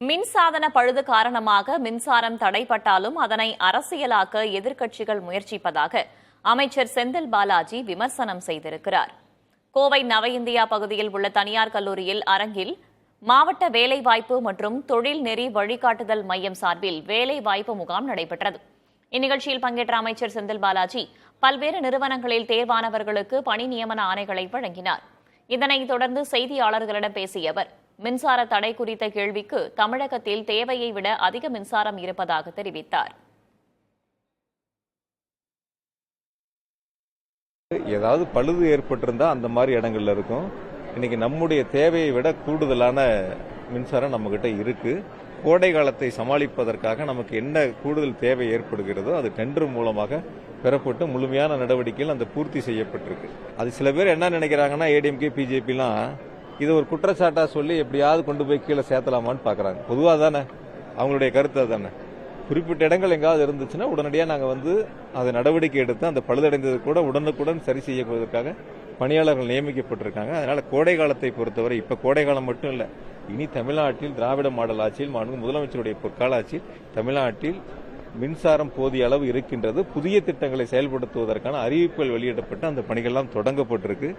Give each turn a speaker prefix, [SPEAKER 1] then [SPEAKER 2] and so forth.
[SPEAKER 1] மின்சாதன பழுது காரணமாக மின்சாரம் தடைப்பட்டாலும் அதனை அரசியலாக்க எதிர்க்கட்சிகள் முயற்சிப்பதாக அமைச்சர் செந்தில் பாலாஜி விமர்சனம் செய்திருக்கிறார். கோவை நவ இந்தியா பகுதியில் உள்ள தனியார் கல்லூரியில் அரங்கில் மாவட்ட வேலைவாய்ப்பு மற்றும் தொழில் நெறி வழிகாட்டுதல் மையம் சார்பில் வேலைவாய்ப்பு முகாம் நடைபெற்றது. இந்நிகழ்ச்சியில் பங்கேற்ற அமைச்சர் செந்தில் பாலாஜி பல்வேறு நிறுவனங்களில் தேர்வானவர்களுக்கு பணி நியமன ஆணைகளை வழங்கினார். இதனைத் தொடர்ந்து செய்தியாளர்களிடம் பேசிய அவர் மின்சார தடை குறித்த கேள்விக்கு தமிழகத்தில் தேவையை விட அதிக மின்சாரம் இருப்பதாக தெரிவித்தார்.
[SPEAKER 2] ஏதாவது பழுது ஏற்பட்டிருந்தா அந்த மாதிரி இடங்கள்ல இருக்கும். இன்னைக்கு நம்முடைய தேவையை விட கூடுதலான மின்சாரம் நம்மகிட்ட இருக்கு. கோடை காலத்தை சமாளிப்பதற்காக நமக்கு என்ன கூடுதல் தேவை ஏற்படுகிறதோ அது டெண்டர் மூலமாக பெறப்பட்டு முழுமையான நடவடிக்கைகள் அந்த பூர்த்தி செய்யப்பட்டிருக்கு. அது சில பேர் என்ன நினைக்கிறாங்கன்னா ஏடிஎம்கே பிஜேபிலாம் இது ஒரு குற்றச்சாட்டா சொல்லி எப்படியாவது கொண்டு போய் கீழே சேர்த்தலாமான்னு பாக்குறாங்க பொதுவாக தானே அவங்களுடைய கருத்து தானே குறிப்பிட்ட இடங்கள் எங்காவது இருந்துச்சுன்னா உடனடியாக நாங்கள் வந்து அதை நடவடிக்கை எடுத்து அந்த பழுதடைந்தது கூட உடனுக்குடன் சரி செய்யப்படுவதற்காக பணியாளர்கள் நியமிக்கப்பட்டிருக்காங்க. அதனால கோடை காலத்தை பொறுத்தவரை இப்ப கோடை காலம் மட்டும் இல்ல இனி தமிழ்நாட்டில் திராவிட மாடல் ஆட்சியில் மாண்பு முதலமைச்சருடைய பொற்கால ஆட்சியில் தமிழ்நாட்டில் மின்சாரம் போதிய அளவு இருக்கின்றது. புதிய திட்டங்களை செயல்படுத்துவதற்கான அறிவிப்புகள் வெளியிடப்பட்டு அந்த பணிகள்லாம் தொடங்கப்பட்டிருக்கு.